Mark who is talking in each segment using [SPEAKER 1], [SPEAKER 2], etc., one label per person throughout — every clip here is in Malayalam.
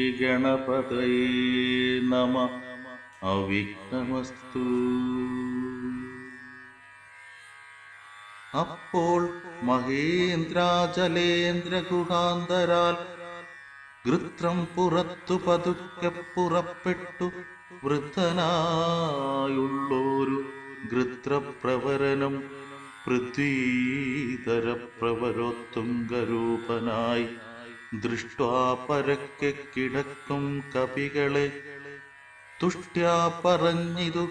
[SPEAKER 1] ഹരിശ്രീഗണപതയേ നമ അവിഘ്നമസ്തു അപ്പോൾ മഹേന്ദ്രാചലേന്ദ്രഗുഹാന്തരാൽ ഗൃത്രം പുറത്തു പതുക്കെ പുറപ്പെട്ടു വൃദ്ധനായുള്ളൊരു ഗൃത്രപ്രവരനും പൃഥ്വീതര പ്രവരോത്തുംഗരൂപനായി ദൃഷ്ട്വാ പരക്കെ കിടക്കും കവികളെ തുഷ്ട്യാ പറഞ്ഞിതു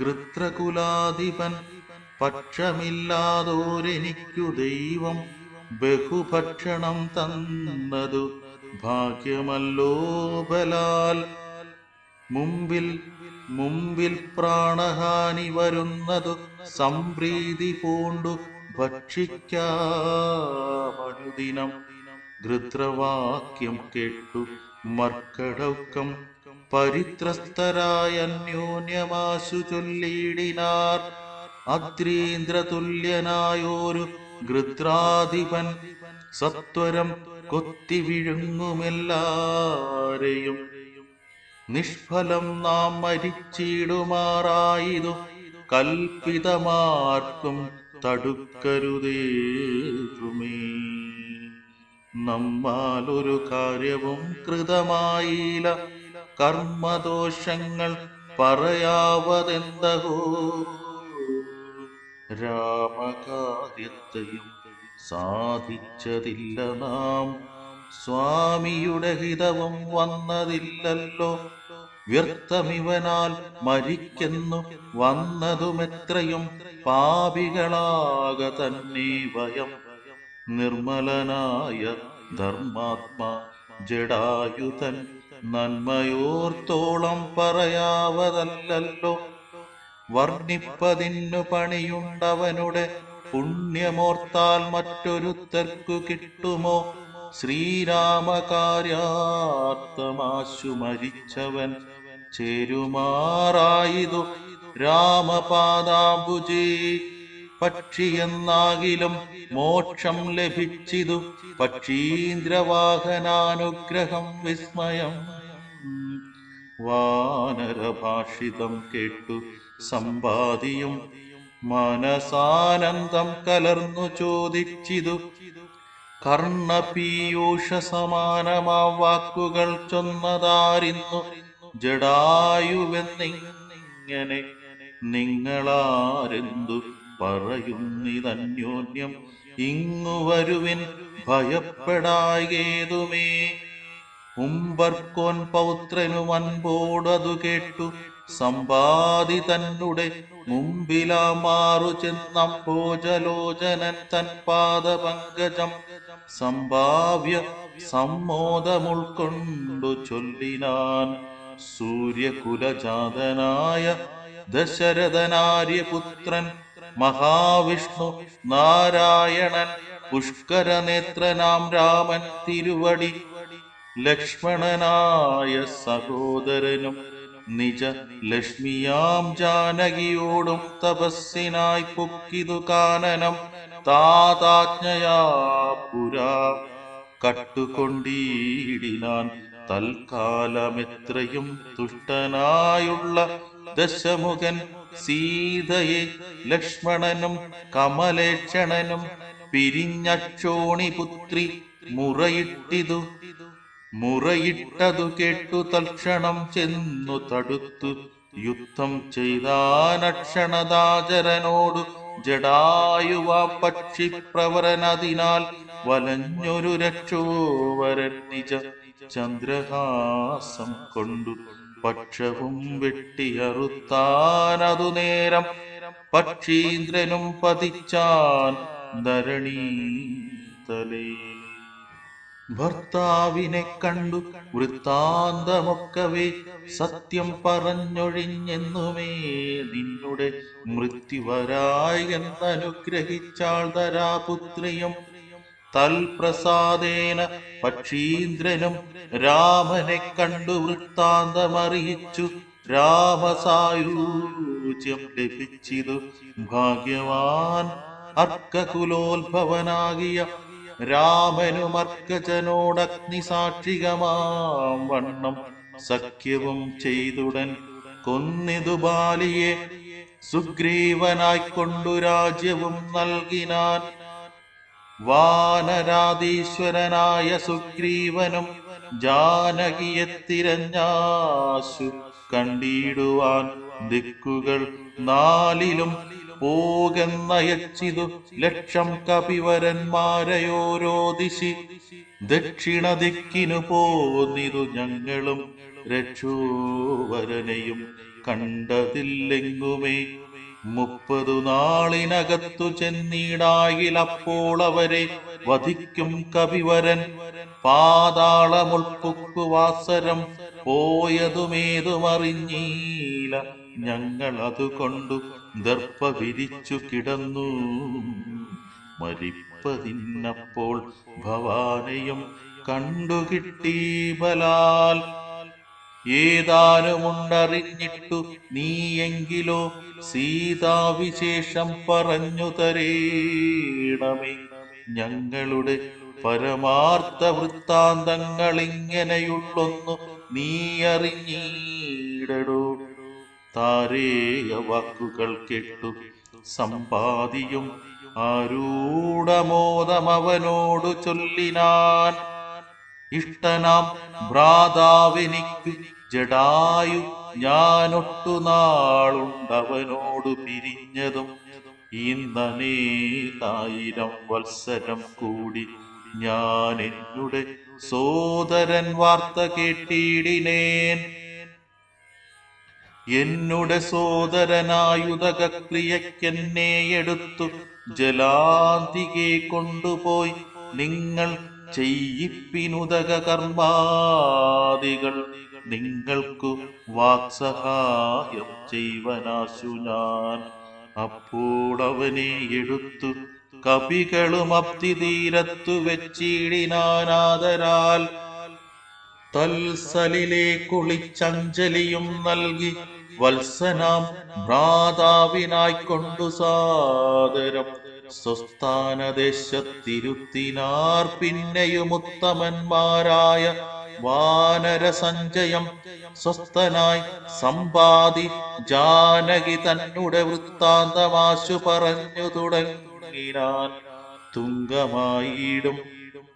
[SPEAKER 1] ഗൃത്രകുലാധിപൻ പക്ഷമില്ലാതോരെനിക്കു ദൈവം ബഹുഭക്ഷണം തന്നതു ഭാഗ്യമല്ലോ ബലാൽ. മുമ്പിൽ മുമ്പിൽ പ്രാണഹാനി വരുന്നതു സംപ്രീതി പൂണ്ടു ഭക്ഷിക്കാമനുദിനം. ഘൃത്രവാക്യം കേട്ടു മർക്കടൗക്കം. പരിത്രസ്തരായ അന്യോന്യമാശു ചൊല്ലിയിടിനാർ അദ്രീന്ദ്രതുല്യനായോരു ഘൃത്രാധിപൻ സത്വരം കൊത്തി വിഴുങ്ങുമെല്ലാരെയും. നിഷ്ഫലം നാം മരിച്ചിടുമാറായതു കൽപ്പിതമാർക്കും തടുക്കരുതേതുമേ. നമ്മാലൊരു കാര്യവും കൃതമായില്ല കർമ്മദോഷങ്ങൾ പറയാവതെന്തകോ രാമകാര്യത്തെയും സാധിച്ചതില്ല നാം. സ്വാമിയുടെ ഹിതവും വന്നതില്ലല്ലോ. വ്യർത്ഥമിവനാൽ മരിക്കുന്നു വന്നതുമെത്രയും പാപികളാക തന്നെ ഭയം നിർമ്മലനായ ധർമാത്മാ ജഡായുധൻ നന്മയോർത്തോളം പറയാവതല്ലോ വർണിപ്പതിന്നു പണിയുണ്ടവനുടെ പുണ്യമോർത്താൽ മറ്റൊരുത്തർക്കു കിട്ടുമോ? ശ്രീരാമകാര്യാർത്ഥമാശു മരിച്ചവൻ ചേരുമാറായതു രാമപാദാംബുജേ. പക്ഷിയെന്നാകിലും മോക്ഷം ലഭിച്ചിതു പക്ഷീന്ദ്രവാഹനാനുഗ്രഹം വിസ്മയം. വാനരഭാഷിതം കേട്ടു സമ്പാദിയും മനസാനന്ദം കലർന്നു ചോദിച്ചിതു കർണപീയൂഷ സമാനമാ വാക്കുകൾ ചൊന്നതാരിന്നു. ജഡായുവെന്നിങ്ങനെ നിങ്ങളാരെന്തു പറയുന്നിതന്യോന്യം ഇങ്ങു വരുവിൻ ഭയപ്പെടായേതുമേ ഉമ്പർക്കോൻ പൗത്രനു അൻപോടതു കേട്ടു. സമ്പാദി തന്നുടെ മുമ്പിലാ മാറു ചെന്നംഭോജലോചനൻ തൻ പാദപങ്കജം. സംഭാവ്യ സമ്മോദമുൾക്കൊണ്ടു ചൊല്ലിനാൻ സൂര്യകുലജാതനായ ദശരഥനാര്യപുത്രൻ മഹാവിഷ്ണു നാരായണൻ പുഷ്കരനേത്രനാം രാമൻ തിരുവടി ലക്ഷ്മണനായ സഹോദരനും നിജ ലക്ഷ്മിയാം ജാനകിയോടും തപസ്സിനായി പൊക്കിതു കാനനം താതാജ്ഞയാ പുരാ കട്ടുകൊണ്ടീടിനാൻ തൽക്കാലമെത്രയും തുഷ്ടനായുള്ള ദശമുഖൻ സീതയെ ലക്ഷ്മണനും കമലേക്ഷണനും പിരിഞ്ഞക്ഷോണി പുത്രി മുറയിട്ടിതു. മുറയിട്ടതു കേട്ടു തൽക്ഷണം ചെന്നു തടുത്തു. യുദ്ധം ചെയ്താനക്ഷണദാചരനോടു ജഡായുവ പക്ഷി പ്രവരനതിനാൽ വലഞ്ഞൊരു രക്ഷോവരൻ നിജ ചന്ദ്രഹാസം കൊണ്ടു. പക്ഷവും വെട്ടിയറുത്താനതു നേരം പക്ഷീന്ദ്രനും പതിച്ചാൻ ധരണീതലേ. ഭർത്താവിനെ കണ്ടു വൃത്താന്തമൊക്കവേ സത്യം പറഞ്ഞൊഴിഞ്ഞെന്നുമേ നിന്നുടെ മൃത്യുവരായി എന്നനുഗ്രഹിച്ചാൾ ധരാപുത്രിയും തൽപ്രസാദേന പക്ഷീന്ദ്രനും രാമനെ കണ്ടു വൃത്താന്തമറിയിച്ചു. രാമസായൂജ്യം ലഭിച്ചിതു. ഭാഗ്യവാൻ അർക്കകുലോത്ഭവനാകിയ രാമനുമർക്കജനോടഗ്നി സാക്ഷികമാം വണ്ണം സഖ്യവും ചെയ്തുടൻ കൊന്നിതു ബാലിയെ. സുഗ്രീവനായിക്കൊണ്ടു രാജ്യവും നൽകിനാൻ വാനരാധീശ്വരനായ സുഗ്രീവനും ജാനകിയെ തിരഞ്ഞാശു കണ്ടിടുവാൻ ദിക്കുകൾ നാലിലും പോകെന്നയച്ചിതു ലക്ഷം കപിവരന്മാരെയോരോ ദിശി ദക്ഷിണ ദിക്കിനു പോന്നിതു ഞങ്ങളും രക്ഷോവരനെയും കണ്ടതില്ലെങ്ങുമേ? മുപ്പതു നാളിനകത്തു ചെന്നീടായിലപ്പോൾ അവരെ വധിക്കും കവിവരൻ. പാതാളമുൾപ്പുക്കുവാസരം പോയതുമേതുമറിഞ്ഞീല. ഞങ്ങൾ അതുകൊണ്ടു ദർപ്പ വിരിച്ചു കിടന്നു. മരിപ്പതിന്നപ്പോൾ ഭവാനെയും കണ്ടുകിട്ടി ബലാൽ ഏതാനുമുണ്ടറിഞ്ഞിട്ടു നീയെങ്കിലോ സീതാവിശേഷം പറഞ്ഞു തരേണമേ. ഞങ്ങളുടെ പരമാർത്ഥ വൃത്താന്തങ്ങൾ ഇങ്ങനെയുള്ളൊന്നു നീ അറിഞ്ഞീടടോ താരേയ വാക്കുകൾ കേട്ടു സമ്പാദിയും ആരൂഢമോദമവനോടു ചൊല്ലിനാൻ. ഇഷ്ടനാം ഭ്രാതാവെനിക്ക് ജഡായു ഞാനൊട്ടു നാളുണ്ടവനോടു പിരിഞ്ഞതും ഇന്നനേതായിരം വത്സരം കൂടി ഞാൻ എന്നുടെ സോദരൻ വാർത്ത കേട്ടിടിനേൻ. എന്നുടെ സോദരനായുധകക്രിയക്കെന്നെ എടുത്തു ജലാന്തികെ കൊണ്ടുപോയി നിങ്ങൾ ചെയ്യിപ്പിനുതക കർമാദികൾ. നിങ്ങൾക്കു വാക്സഹായം ചെയ്വനാശു ഞാൻ അപ്പോൾ അവനെ എടുത്തു കവികളും അപ്തി തീരത്തു വെച്ചിടിനാനാദരാൽ തൽസലിലെ കുളിച്ചഞ്ജലിയും നൽകി വത്സനാം ഭ്രാതാവിനായിക്കൊണ്ടു സാദരം. സ്വസ്ഥാനദേശത്തിരുത്തിനാർ പിന്നെയും ഉത്തമന്മാരായ വാനര സഞ്ചയം സ്വസ്ഥനായി സമ്പാദി ജാനകി തന്നുടെ വൃത്താന്തമാശു പറഞ്ഞു തുടങ്ങിനാൻ തുങ്കമായിടും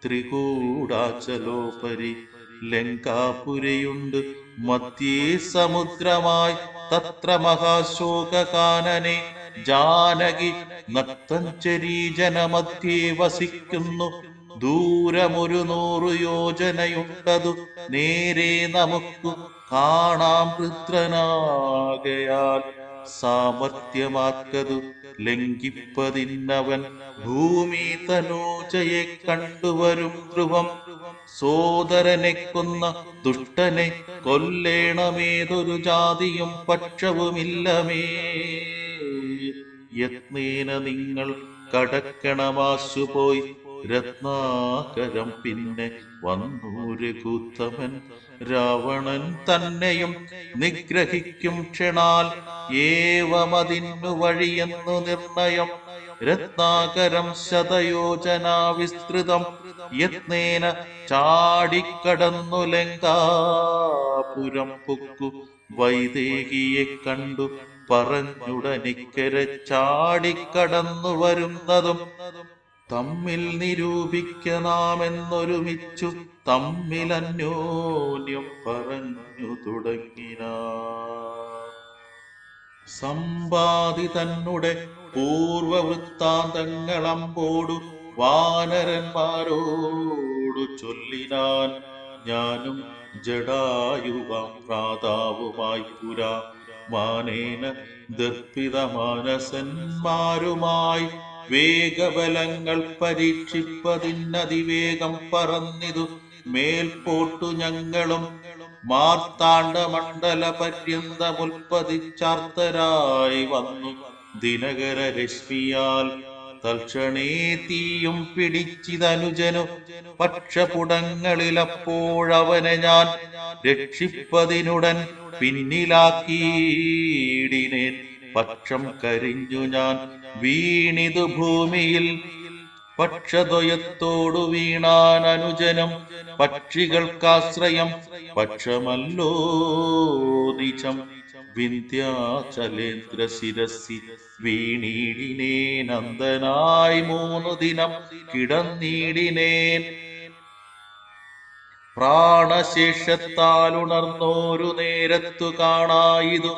[SPEAKER 1] ത്രികൂടാചലോപരി ലങ്കാപുരയുണ്ട് മധ്യേ സമുദ്രമായി തത്ര മഹാശോകാനനെ ജാനകി നക്തഞ്ചരീജനമധ്യേ വസിക്കുന്നു. ദൂരമൊരു നൂറു യോജനയുണ്ടതു. നേരെ നമുക്ക് കാണാം വൃത്രനാകയാൽ സാമർത്ഥ്യമാക്കതു ലംഘിപ്പതിന്നവൻ. ഭൂമി തനൂജയെ കണ്ടുവരും ധ്രുവം. സോദരനെ കൊന്ന ദുഷ്ടനെ കൊല്ലേണമേതൊരു ജാതിയും പക്ഷവുമില്ലമേ. യത്നേന നിങ്ങൾ കടക്കണമാശു പോയി രത്നാകരം പിന്നെ വന്നു രഘുത്തമൻ രാവണൻ തന്നെയും നിഗ്രഹിക്കും ക്ഷണാൽ ഏവമതിന്നു വഴിയെന്നു നിർണയം. രത്നാകരം ശതയോജന വിസ്തൃതം യത്നേന ചാടിക്കടന്നു ലങ്കാപുരം പൊക്കു. വൈദേഹിയെ കണ്ടു പറഞ്ഞുടനിക്കര ചാടിക്കടന്നു വരുന്നതും തമ്മിൽ നിരൂപിക്കനാമെന്നൊരുമിച്ചു തമ്മിൽ അന്യോന്യം പറഞ്ഞു തുടങ്ങിന സമ്പാദി തന്നെ പൂർവവൃത്താന്തങ്ങളമ്പോടു വാനരന്മാരോടു ചൊല്ലിനാൻ ഞാനും ജഡായുവാം പ്രാതാവുമായി പുരാ മാനേന ദർപ്പിത മാനസന്മാരുമായി വേഗബലങ്ങൾ പരീക്ഷിപ്പതിനതിവേഗം പറന്നിതു. മേൽപോട്ടു ഞങ്ങളും മാർത്താണ്ഡ മണ്ഡല പര്യന്തമുൽപ്പതിച്ചാർത്തരായി വന്നു. ദിനകര രശ്മിയാൽ തൽക്ഷണേ തീയും പിടിച്ചിതനുജനു. പക്ഷപുടങ്ങളിലപ്പോഴവനെ ഞാൻ രക്ഷിപ്പതിനുടൻ പിന്നിലാക്കിയിടിനേൻ പക്ഷം കരിഞ്ഞു ഞാൻ വീണിതു ഭൂമിയിൽ പക്ഷദ്വയത്തോടു വീണാൻ അനുജനം പക്ഷികൾക്കാശ്രയം പക്ഷമല്ലോ നിജം വിന്ധ്യാചലേന്ദ്ര ശിരസി വീണീടിനേൻ അന്തനായി മൂന്നു ദിനം കിടന്നീടിനേൻ. പ്രാണശേഷത്താൽ ഉണർന്നോരു നേരത്തു കാണായിതു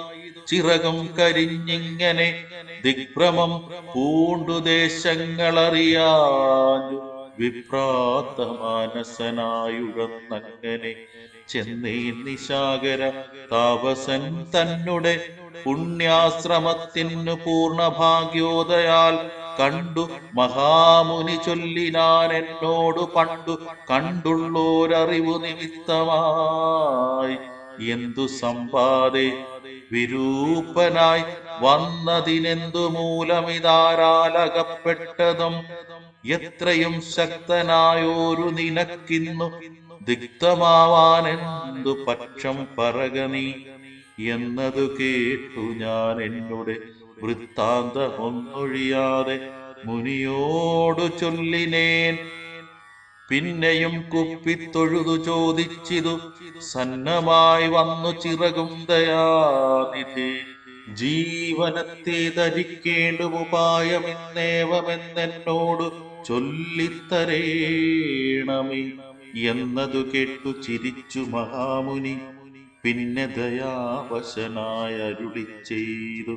[SPEAKER 1] ചിറകം കരിഞ്ഞിങ്ങനെ ദിഗ്ഭ്രമം പൂണ്ടു ദേശങ്ങളറിയാഞ്ഞു വിഭ്രാത്ത മാനസനായുഴന്നങ്ങനെ ചെന്നൈ നിശാകര താപസൻ തന്നെ പുണ്യാശ്രമത്തിനു പൂർണ ഭാഗ്യോദയാൽ കണ്ടു മഹാമുനി ചൊല്ലിനാൻ എന്നോടു പണ്ടു കണ്ടുള്ളോരറിവു നിമിത്തമായി. എന്തു സമ്പാദേ വിരൂപനായി വന്നതിനെന്തു മൂലമിതാരാലകപ്പെട്ടതും എത്രയും ശക്തനായോരു നിനക്കിന്നു ദിഗ്ധമാവാനെന്തു പക്ഷം പറക നീ? എന്നതു കേട്ടു ഞാൻ എന്നോട് വൃത്താന്തമൊന്നൊഴിയാതെ മുനിയോടു ചൊല്ലിനേൻ പിന്നെയും കുപ്പിത്തൊഴുതു ചോദിച്ചിതു സന്നമായി വന്നു ചിറകും ദയാനിധി ജീവനത്തെ ധരിക്കേണ്ടും ഉപായമെന്നേവമെന്നെന്നോട് ചൊല്ലിത്തരേണമേ എന്നതു കേട്ടു ചിരിച്ചു മഹാമുനി. പിന്നെ ദയാവശനായ അരുളി ചെയ്തു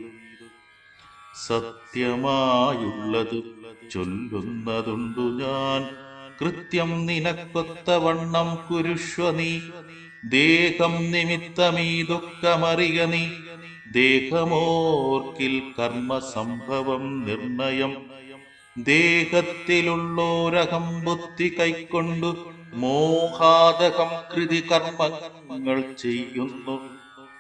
[SPEAKER 1] സത്യമായുള്ളത് ചൊല്ലുന്നതുണ്ടു ഞാൻ കൃത്യം നിനക്കൊത്തവണ്ണം കുരുഷ്വ നീ. ദേഹം നിമിത്തമീ ദുഃഖമറിയ നീ. ദേഹമോർക്കിൽ കർമ്മ സംഭവം നിർണയം. ദേഹത്തിലുള്ളോരകം ബുദ്ധി കൈക്കൊണ്ടു മോഹാദകം കൃതി കർമ്മങ്ങൾ ചെയ്യുന്നു.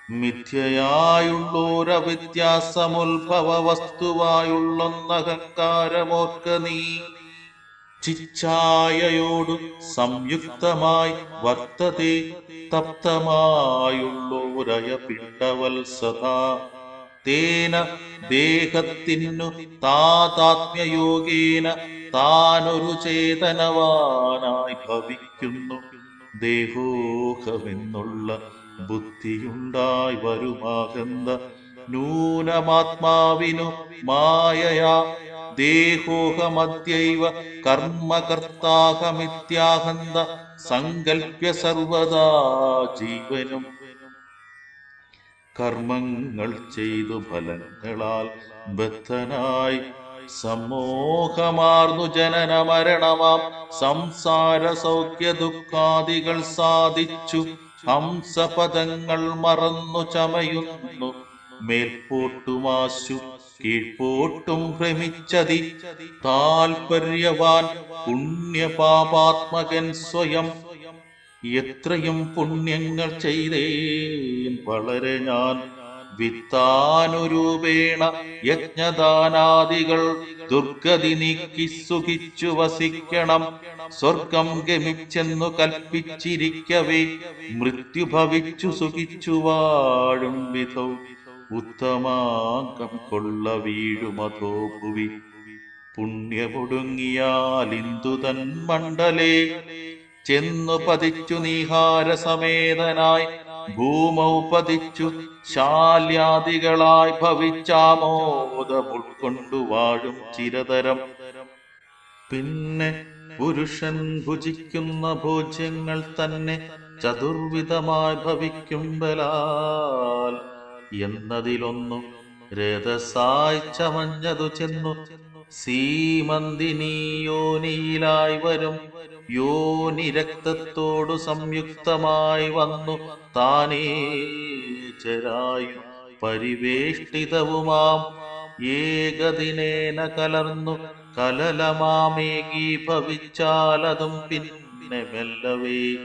[SPEAKER 1] മിഥ്യയായുള്ളോരവിദ്യാസമുത്ഭവ വസ്തുവായുള്ളൊന്നഹങ്കാരമോർക്ക നീ. ചിച്ഛായയോടു സംയുക്തമായി വർത്തതി തപ്തമായുള്ളോരയ പിണ്ടവത്സതാ തേന ദേഹത്തിനു താതാത്മ്യയോഗേന താനൊരു ചേതനവാനായി ഭവിക്കുന്നു. ദേഹോഹമെന്നുള്ള ബുദ്ധിയുണ്ടായി വരുമാകന്ത നൂനമാത്മാവിനു മായയാ ദേഹോഹമദ്യൈവ കർമ്മകർത്താഹമിത്യാഹന്ത സങ്കല്പ്യ സർവദാ ജീവനും. കർമ്മങ്ങൾ ചെയ്തു ഫലങ്ങളാൽ ബദ്ധനായി സമോഹമാർന്നു ജനന മരണമാം സംസാര സൗഖ്യ ദുഃഖാദികൾ സാധിച്ചു. ഹംസപദങ്ങൾ മറന്നു ചമയുന്നു. മേൽപോട്ടുമാശു കീഴ്പോട്ടും ഭ്രമിച്ചതി. താൽപര്യവാൻ പുണ്യപാപാത്മകൻ സ്വയം. എത്രയും പുണ്യങ്ങൾ ചെയ്തേൻ വളരെ ഞാൻ വിത്താനുരൂപേണ യജ്ഞദാനാദികൾ ദുർഗതി നീക്കി സുഖിച്ചു വസിക്കണം. സ്വർഗം ഗമിച്ചെന്നു കൽപ്പിച്ചിരിക്കവേ മൃത്യു ഭവിച്ചു സുഖിച്ചു വാഴും വിധൗ. ഉത്തമാംഗം കൊള്ള വീഴുമതോ ഭുവി പുണ്യമൊടുങ്ങിയാൽ ഇന്ദുതൻ മണ്ഡലേ. ചെന്നു പതിച്ചു നീഹാര സമേതനായി. ഭൂമൗ പതിച്ചു ശാല്യാദികളായി ഭവിച്ചാമോദം ഉൾക്കൊണ്ടു വാഴും ചിരതരം. പിന്നെ പുരുഷൻ ഭുജിക്കുന്ന ഭോജ്യങ്ങൾ തന്നെ ചതുർവിധമായി ഭവിക്കുമ്പലാൽ എന്നതിലൊന്നു രഥസായി ചമഞ്ഞതു ചെന്നു. സീമന്തിനി യോനിയിലായി വരും. യോനി രക്തത്തോടു സംയുക്തമായി വന്നു. താനേ ചരായു പരിവേഷ്ടിതവുമാം. ഏകദിനേന കലർന്നു. കലലമാമേകി ഭവിച്ചാലതും പിന്നെ മെല്ലവേ.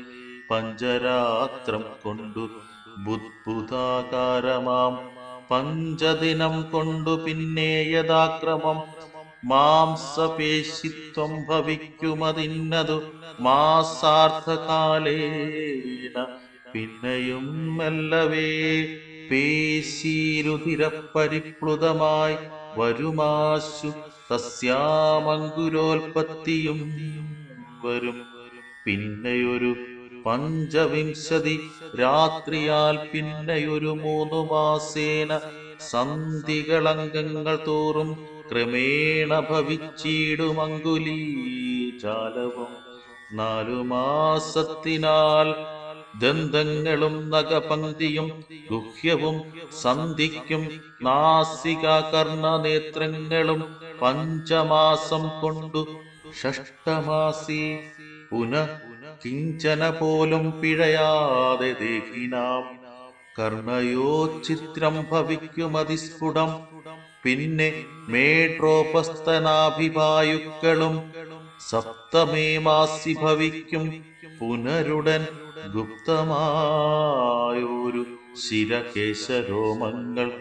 [SPEAKER 1] പഞ്ചരാത്രം കൊണ്ടു ബുദ്ബുധാകാരമാം പഞ്ചദിനം കൊണ്ടു പിന്നെ യഥാക്രമം. മാംസപേശിത്വം ഭവിക്കുമതിന്നതു മാസാർത്ഥകാലേന. പിന്നെയും മെല്ലവേ പേശീരുതിരപ്പരിപ്ലുതമായി വരുമാശു തസ്യാമങ്കുരോൽപത്തിയും വരും. പിന്നെയൊരു പഞ്ചവിംശതി രാത്രിയാൽ പിന്നെയൊരു മൂന്നു മാസേന സന്ധികളംഗങ്ങൾ തോറും ക്രമേണ ഭവിച്ചിടുമങ്കുലീ ചാലവും. നാലു മാസത്തിനാൽ ദന്തങ്ങളും നഖപങ്ക്തിയും ഗുഹ്യവും സന്ധിക്കും നാസികാകർണനേത്രങ്ങളും പഞ്ചമാസം കൊണ്ടു ഷഷ്ടമാസി. പുന കിഞ്ചന പോലും പിഴയാതെ ദേഹിനാം. കർണയോ ചിത്രം ഭവിക്കുമതിസ്ഫുടം. പിന്നെ മേട്രോപസ്തനാഭിവായുക്കളും സപ്തമേ മാസി ഭവിക്കും. പുനരുടൻ ഗുപ്തമായൊരു ശിരകേശരോമങ്ങൾ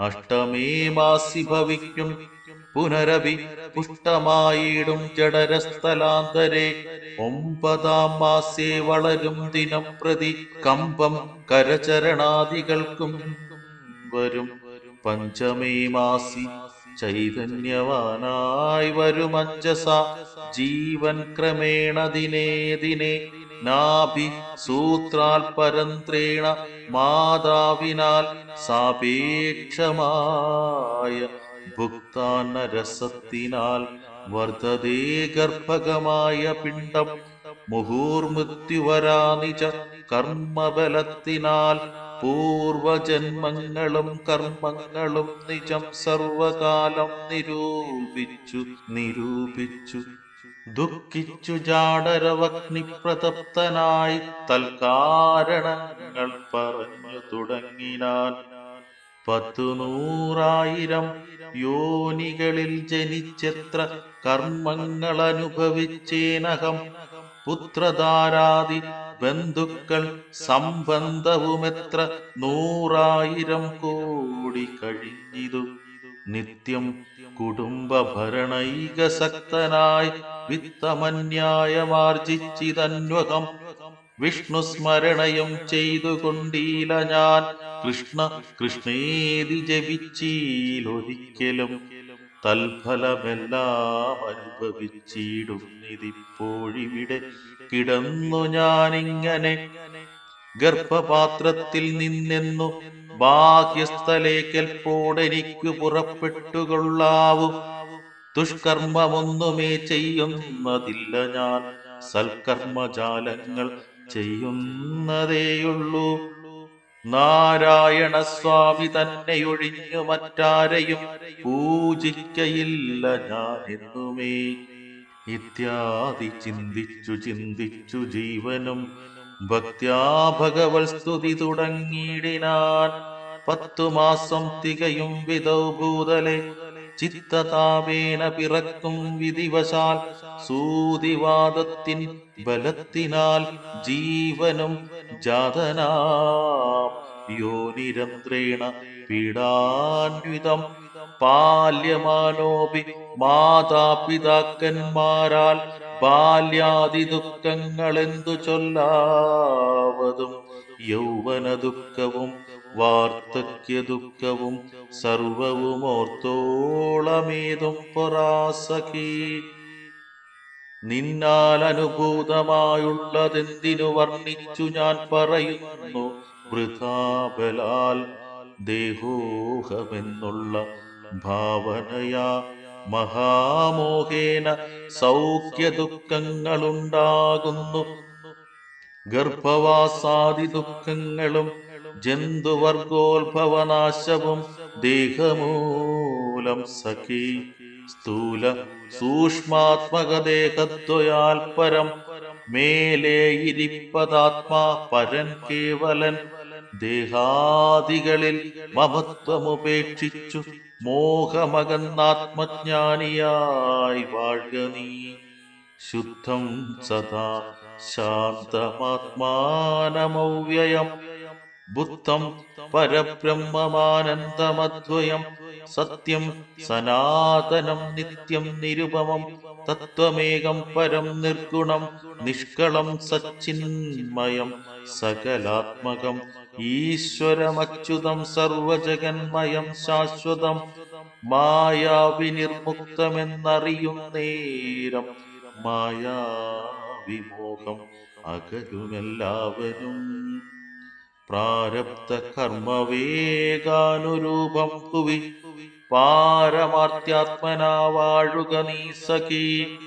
[SPEAKER 1] അഷ്ടമേ മാസി ഭവിക്കും. പുനരഭി പുഷ്ടമായിടും ജഡരസ്ഥലാന്തരെ ഒമ്പതാം മാസേ വളരും ദിനം പ്രതി കമ്പം കരചരണാദികൾക്കും വരും. പഞ്ചമീ മാസി ചൈതന്യവാനായി വരുമഞ്ജസ ജീവൻ ക്രമേണ ദിനേ ദിനേ നാഭി സൂത്രാൽ പരന്ത്രേണ മാതാവിനാൽ സാപേക്ഷമായ ഭുക്താന്നരസത്തിനാൽ വർദ്ധതേ ഗർഭകമായ പിണ്ടം മുഹൂർമൃത്യുവരാ നിജ കർമ്മബലത്തിനാൽ പൂർവജന്മങ്ങളും കർമ്മങ്ങളും നിജം സർവകാലം നിരൂപിച്ചു നിരൂപിച്ചു. ദുഃഖിച്ചു ജാടരവഗ്നിപ്രതപ്തനായി തൽക്കാരണങ്ങൾ പറഞ്ഞു തുടങ്ങിനാൻ പത്തു നൂറായിരം യോനികളിൽ ജനിച്ചെത്ര കർമ്മങ്ങൾ അനുഭവിച്ചേനകം പുത്രധാരാദി ബന്ധുക്കൾ സംബന്ധവുമെത്ര നൂറായിരം കോടി കഴിഞ്ഞിതു. നിത്യം കുടുംബഭരണൈകസക്തനായി വിത്തമന്യായമാർജിച്ചിതന്വകം വിഷ്ണു സ്മരണയും ചെയ്തുകൊണ്ടീല ഞാൻ. കൃഷ്ണ കൃഷ്ണേതി ജപിച്ചീലൊരിക്കലും തൽഫലമെല്ലാം അനുഭവിച്ചിടുന്നിതിപ്പോഴിവിടെ കിടന്നു ഞാനിങ്ങനെ ഗർഭപാത്രത്തിൽ നിന്നെന്നു ബാഹ്യസ്ഥലേക്കൽപ്പോടെനിക്കു പുറപ്പെട്ടുകൊള്ളാവും. ദുഷ്കർമ്മമൊന്നുമേ ചെയ്യുന്നതില്ല ഞാൻ. സൽക്കർമ്മജാലങ്ങൾ ചെയ്യുന്നതേയുള്ളൂ. നാരായണ സ്വാമി തന്നെയൊഴിഞ്ഞു മറ്റാരെയും പൂജിക്കയില്ല ഞാൻ എന്നുമേ ഇത്യാദി ചിന്തിച്ചു ചിന്തിച്ചു ജീവനും ഭക്ത്യാ ഭഗവൽ സ്തുതി തുടങ്ങിയിടിനാൻ. പത്തു മാസം തികയും വിധൗ ഭൂതലെ ചിത്തതാപേന പിറക്കും വിധിവശാൽ സൂതിവാദത്തിൻ ബലത്തിനാൽ ജീവനും ജാതനാം. യോനിരന്ത്രേണ പീഡാന്വിതം പാല്യമാനോപി മാതാപിതാക്കന്മാരാൽ ബാല്യാദി ദുഃഖങ്ങളെന്തു ചൊല്ലാവതും യൗവന ദുഃഖവും വാർദ്ധക്യ ദുഃഖവും സർവവും ഓർത്തോളമേതും പൊറാസഖി. നിന്നാൽ അനുഭൂതമായുള്ളതെന്തിനു വർണിച്ചു ഞാൻ പറയുന്നു? വൃഥാബലാൽ ദേഹോഹമെന്നുള്ള ഭാവനയാ മഹാമോഹേന സൗഖ്യ ദുഃഖങ്ങളുണ്ടാകുന്നു ഗർഭവാസാദി ദുഃഖങ്ങളും ജന്തുവർഗോത്ഭവനാശവും ദേഹമൂലം സഖി സ്ഥൂല സൂക്ഷ്മാത്മകദേഹദ്വയാൽ പരം മേലെ ഇരിപ്പതാത്മാ പരൻ കേവലൻ. ദേഹാദികളിൽ മമത്വമുപേക്ഷിച്ചു മോഹമകന്നാത്മജ്ഞാനിയായി വാഴ്ക നീ. ശുദ്ധം സദാ ശാന്തമാത്മാനമവ്യയം. ബുദ്ധം പരബ്രഹ്മമാനന്ദമദ്വയം സത്യം സനാതനം നിത്യം നിരുപമം തത്വമേകം പരം നിർഗുണം നിഷ്കളം സച്ചിന്മയം സകലാത്മകം ഈശ്വരമച്യുതം സർവജഗന്മയം ശാശ്വതം മായാവിനിർമുക്തമെന്നറിയുന്നേരം മായാവിമോഹം അകലുമെല്ലാവരും പ്രാരബ്ധ കർമ്മവേഗാനുരൂപം കുവി പാരമാർത്യാത്മനാ വാഴുക നീ സഖി.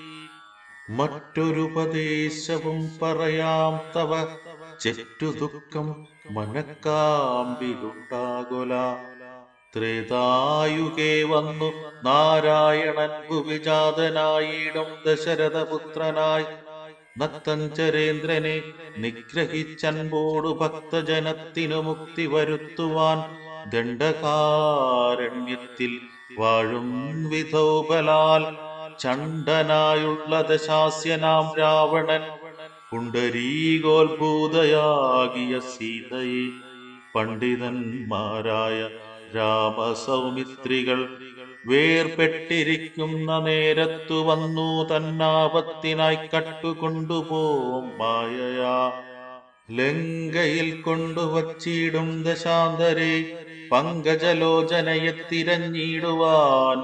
[SPEAKER 1] മറ്റൊരുപദേശവും പറയാം തവ. ചെറ്റു ദുഃഖം മനക്കാമ്പിലുണ്ടാകുല. ത്രേതായുകേ വന്നു നാരായണൻ ഭുവിജാതനായിടും ദശരഥപുത്രനായി. നക്തഞ്ചരേന്ദ്രനെ നിഗ്രഹിച്ചൻപോടു ഭക്തജനത്തിനു മുക്തി വരുത്തുവാൻ ദണ്ഡകാരണ്യത്തിൽ വാഴും വിധൗബലാൽ ചണ്ഡനായുള്ള ദശാസ്യനാം രാവണൻ. പുണ്ടരീകോത്ഭൂതയാകിയ സീതയെ പണ്ഡിതന്മാരായ രാമസൗമിത്രികൾ വേർപെട്ടിരിക്കുന്ന നേരത്തു വന്നു തന്നാപത്തിനായി കട്ടുകൊണ്ടുപോം മായയാ. ലങ്കയിൽ കൊണ്ടുവച്ചിടും ദശാന്തരെ പങ്കജലോചനയെ തിരഞ്ഞിടുവാൻ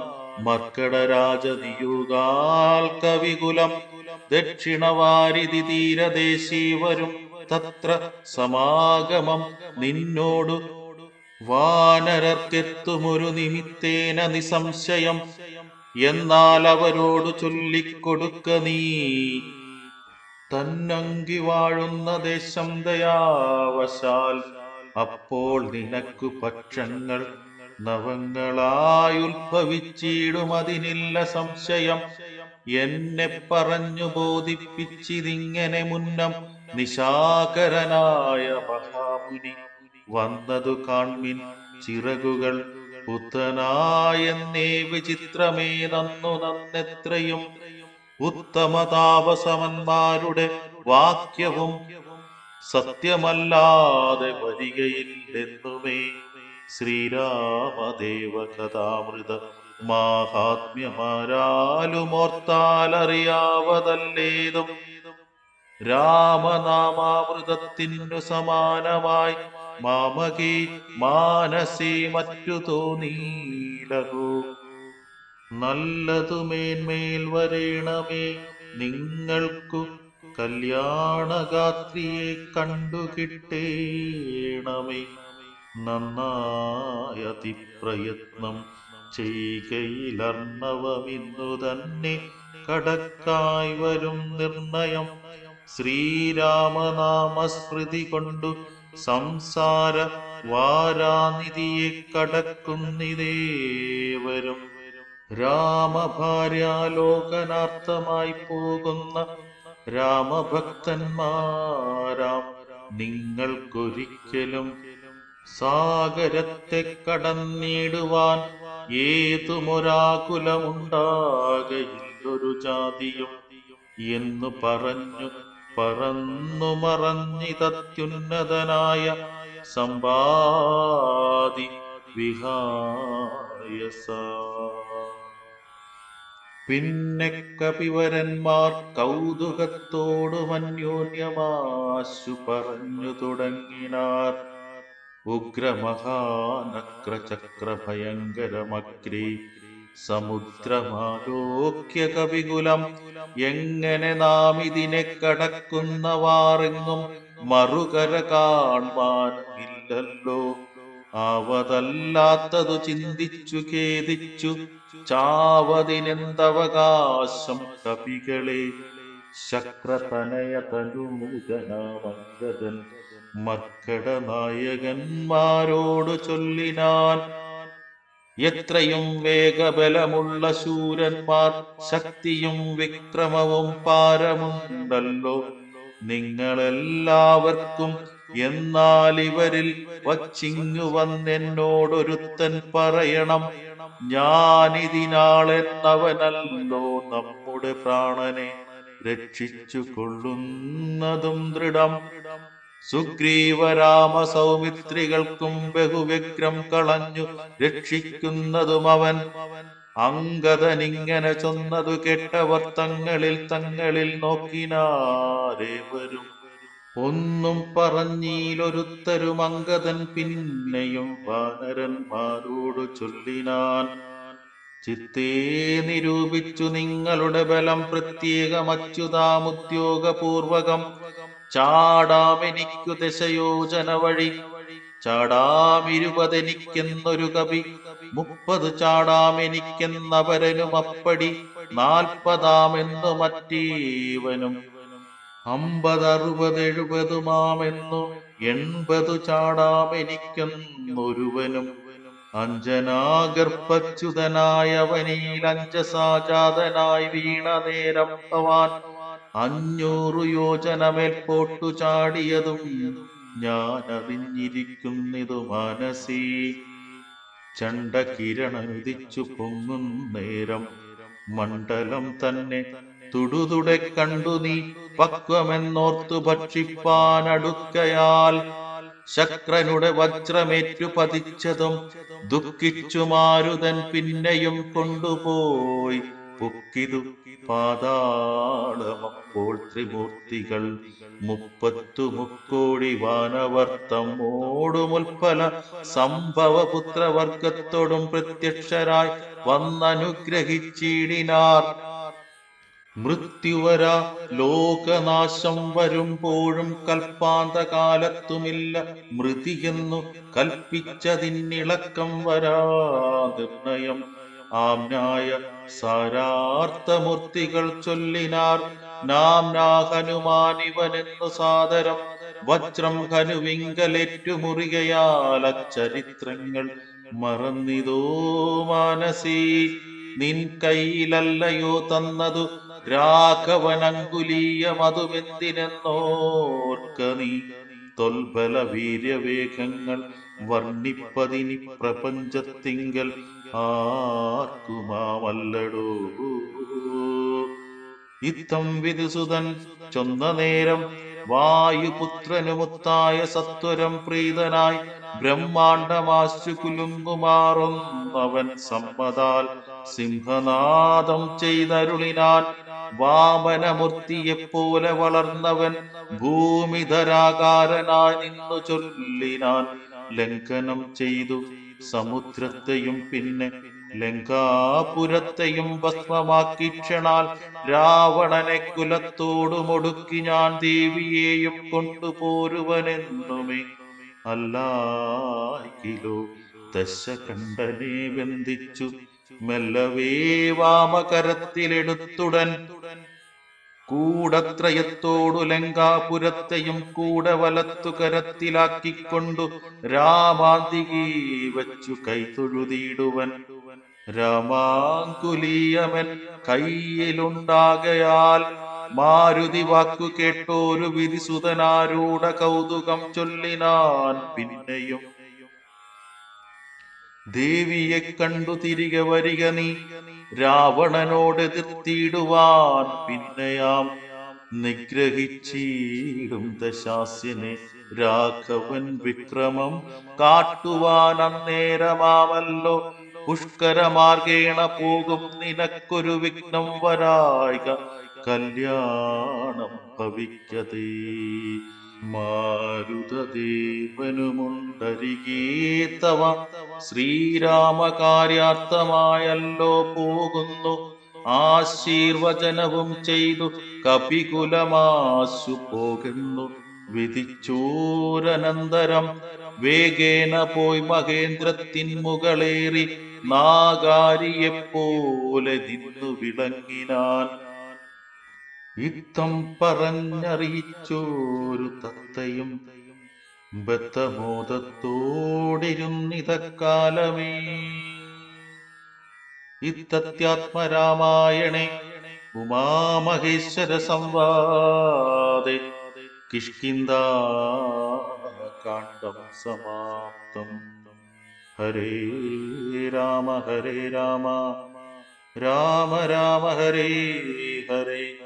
[SPEAKER 1] കവികുലം ദക്ഷിണവാരിധി തീരദേശീ വരും തത്ര സമാഗമം നിന്നോടു വാനരർക്കെത്തുമൊരു നിമിത്തേന നിസംശയം എന്നാൽ അവരോട് ചൊല്ലിക്കൊടുക്ക നീ. തന്നങ്കി വാഴുന്ന ദേശം ദയാവശാൽ അപ്പോൾ നിനക്കു പക്ഷങ്ങൾ നവങ്ങളായുത്ഭവിച്ചിടും അതിനില്ല സംശയം. എന്നെ പറഞ്ഞു ബോധിപ്പിച്ചിതിങ്ങനെ മുന്നം നിശാകരനായ മഹാമുനി വന്നതു കാൺമിൻ ചിറകുകൾ പുത്തനായെന്നേ വിചിത്രമേ നന്നു നന്നെത്രയും ഉത്തമതാപസമന്മാരുടെ വാക്യവും സത്യമല്ലാതെ വരികയില്ലെന്നുമേ ശ്രീരാമദേവ കഥാമൃത മാഹാത്മ്യമാരാലുമോർത്താലറിയാവതല്ലേതും? രാമനാമാമൃതത്തിനു സമാനമായി മാമകി മാനസി മറ്റു തോന്നീലകൂ നല്ലതു മേന്മേൽ വരേണമേ നിങ്ങൾക്കു കല്യാണഗാത്രിയെ കണ്ടുകിട്ടേണമേ നന്നായ അതിപ്രയത്നം ചെയ്കയിലർണവമിന്നു തന്നെ. കടക്കായി വരും നിർണയം ശ്രീരാമനാമസ്മൃതി കൊണ്ടു സംസാര വാരാനിധിയെ കടക്കുന്നിതേവരും രാമഭാര്യാലോകനാർത്ഥമായി പോകുന്ന രാമഭക്തന്മാരാം. നിങ്ങൾക്കൊരിക്കലും സാഗരത്തെ കടന്നിടുവാൻ ഏതുമൊരാകുലമുണ്ടാകയില്ലൊരു ജാതിയും എന്നു പറഞ്ഞു പറന്നു മറഞ്ഞിതത്യുന്നതനായ സംവാദി വിഹായസ. പിന്നെ കപിവരന്മാർ കൗതുകത്തോടു അന്യോന്യമാശു പറഞ്ഞു തുടങ്ങിനാർ. ഉഗ്രമഹാനക്രചക്രഭയങ്കരമഗ്രി സമുദ്രമാലോക്യ കവികുലം എങ്ങനെ നാം ഇതിനെ കടക്കുന്നവാറെങ്ങും മറുകര കാൺമാൻ ഇല്ലല്ലോ അവതല്ലാത്തതു ചിന്തിച്ചു ഖേദിച്ചു ചാവതിനെന്തവകാശം കവികളെ ശക്രതനയതനുമൂജനാമംഗതൻ മർക്കട നായകന്മാരോട് ചൊല്ലിനാൻ എത്രയും വേഗബലമുള്ള ശൂരന്മാർ ശക്തിയും വിക്രമവും പാരമുണ്ടല്ലോ. നിങ്ങളെല്ലാവർക്കും എന്നാൽ ഇവരിൽ വച്ചിങ്ങു വന്നെന്നോടൊരുത്തൻ പറയണം. ഞാനിതിനാളെന്നവനല്ലോ നമ്മുടെ പ്രാണനെ രക്ഷിച്ചു കൊള്ളുന്നതും ദൃഢം. സുഗ്രീവരാമ സൗമിത്രികൾക്കും ബഹുവിക്രം കളഞ്ഞു രക്ഷിക്കുന്നതും അവൻ. അങ്കദനിങ്ങനെ ചൊന്നതു കേട്ടവർ തങ്ങളിൽ തങ്ങളിൽ നോക്കിനാരേവരും ഒന്നും പറഞ്ഞീലൊരുത്തരും അങ്കതൻ പിന്നെയും വാനരന്മാരോട് ചൊല്ലിനാൻ. ചിത്തേ നിരൂപിച്ചു നിങ്ങളുടെ ബലം പ്രത്യേകം അച്യുതാമുദ്യോഗപൂർവകം ചാടാമെനിക്കു ദശയോജന വഴി. ചാടാമിരുപതെനിക്കെന്നൊരു കവി. മുപ്പത് ചാടാമെനിക്കെന്നവരനും അപ്പടി നാൽപ്പതാമെന്നു മറ്റേവനും അമ്പത് അറുപത് എഴുപതുമാമെന്നു എൺപതു ചാടാമെനിക്കെന്നൊരുവനും അഞ്ജനാഗർഭച്യുതനായവനിൽ അഞ്ജസാജാതനായി വീണ നേരം ഭവാൻ അഞ്ഞൂറു യോജനമേൽ പോട്ടു ചാടിയതും ഞാൻ അറിഞ്ഞിരിക്കുന്നിതു മനസീ. ചണ്ടകിരണനുദിച്ചു പൊങ്ങും നേരം മണ്ഡലം തന്നെ തുടുതുടെ കണ്ടു നീ പക്വമെന്നോർത്തു ഭക്ഷിപ്പാനടുക്കയാൽ ശക്രനുടെ വജ്രമേറ്റു പതിച്ചതും ദുഃഖിച്ചു മാരുതൻ പിന്നെയും കൊണ്ടുപോയി. പൊക്കിതു പാതാളമപ്പോൾ ത്രിമൂർത്തികൾ മുപ്പത്തു മുക്കോടി വാനവർത്തം ഓടുമുൽപ്പല സംഭവപുത്രവർഗത്തോടും പ്രത്യക്ഷരായി വന്നനുഗ്രഹിച്ചിടിനാർ. മൃത്യുവര ലോകനാശം വരുമ്പോഴും കൽപ്പാന്തകാലത്തുമില്ല. മൃതിയെന്നു കൽപ്പിച്ചതിന്നിളക്കം വരാ നിർണയം. ആംനായ സാരാർത്ഥമൂർത്തികൾ ചൊല്ലിനാർ. നാംനാ ഹനുമാനിവനെന്നു സാദരം. വജ്രം ഹനുവിങ്കലേറ്റുമുറികയാൽ അച്ചരിത്രങ്ങൾ മറന്നിതോ മാനസീ. നിൻ കയ്യിലല്ലയോ തന്നതു രാഘവനങ്കുലീയമതുമെന്തിനെന്നോർക്ക നീ. തൊൽബല വീര്യവേഗങ്ങൾ വർണിപ്പതിനി പ്രപഞ്ചത്തിങ്കൽ ആർക്കുമാമല്ലടോ. ഇത്തം വിധുസുതൻ ചൊന്ന നേരം വായുപുത്രനുമുത്തായ സത്വരം പ്രീതനായി ബ്രഹ്മാണ്ടമാശു കുലുങ്കുമാറുന്നവൻ സമ്മതാൽ സിംഹനാദം ചെയ്തരുളിനാൻ വാമനമൂർത്തിയെപ്പോലെ വളർന്നവൻ ഭൂമിധരാകാരനായി നിന്നു ചൊല്ലിനാൻ ലംഘനം ചെയ്തു. സമുദ്രത്തെയും പിന്നെ ലങ്കാപുരത്തെയും ഭസ്മമാക്കി ക്ഷണാൽ രാവണനെ കുലത്തോടുമൊടുക്കി ഞാൻ ദേവിയെയും കൊണ്ടുപോരുവനെന്നുമേ അല്ലായിലോ ദശകണ്ഠനെ ബന്ധിച്ചു മെല്ലവേ വാമകരത്തിലെടുത്തുടൻ കൂടത്രയത്തോടു ലങ്കാപുരത്തെയും കൂടെ വലത്തു കരത്തിലാക്കിക്കൊണ്ടു രാമാതികി വച്ചു കൈതൊഴുതിയിടുവൻ. രാമാങ്കുലീയമൻ കയ്യിലുണ്ടാകയാൽ മാരുതി വാക്കു കേട്ടോരു വിധിസുതനാരൂഢ കൗതുകം ചൊല്ലിനാൻ പിന്നെയും ദേവിയെ കണ്ടു തിരികെ വരിക നീ. രാവണനോട് എതിർത്തിയിടുവാൻ പിന്നെയാം. നിഗ്രഹിച്ചീടും ദശാസ്യനെ. രാഘവൻ വിക്രമം കാട്ടുവാൻ അന്നേരമാമല്ലോ പുഷ്കരമാർഗേണ പോകും നിനക്കൊരു വിഘ്നം വരായിക. കല്യാണം ഭവിക്കതേ. മാരുതദേവനുമുണ്ടരികേ തവ. ശ്രീരാമകാര്യാർത്ഥമായല്ലോ പോകുന്നു. ആശീർവചനവും ചെയ്തു കപികുലമാശു പോകുന്നു. വിധിച്ചോരനന്തരം വേഗേന പോയി മഹേന്ദ്രത്തിൻ മുകളേറി നാഗാരിയെപ്പോലെ നിന്നു വിളങ്ങിനാൻ ഇത്തം പറഞ്ഞറിയിച്ചോരു തത്തയും ബദ്ധബോധത്തോടിരുന്നിതക്കാലമേ. ഇത്തത്യാത്മരാമായണേ ഉമാമഹേശ്വര സംവാദേ കിഷ്കിന്ദാകാണ്ഡം സമാപ്തം. ഹരേ രാമ ഹരേ രാമ രാമ രാമ ഹരേ ഹരേ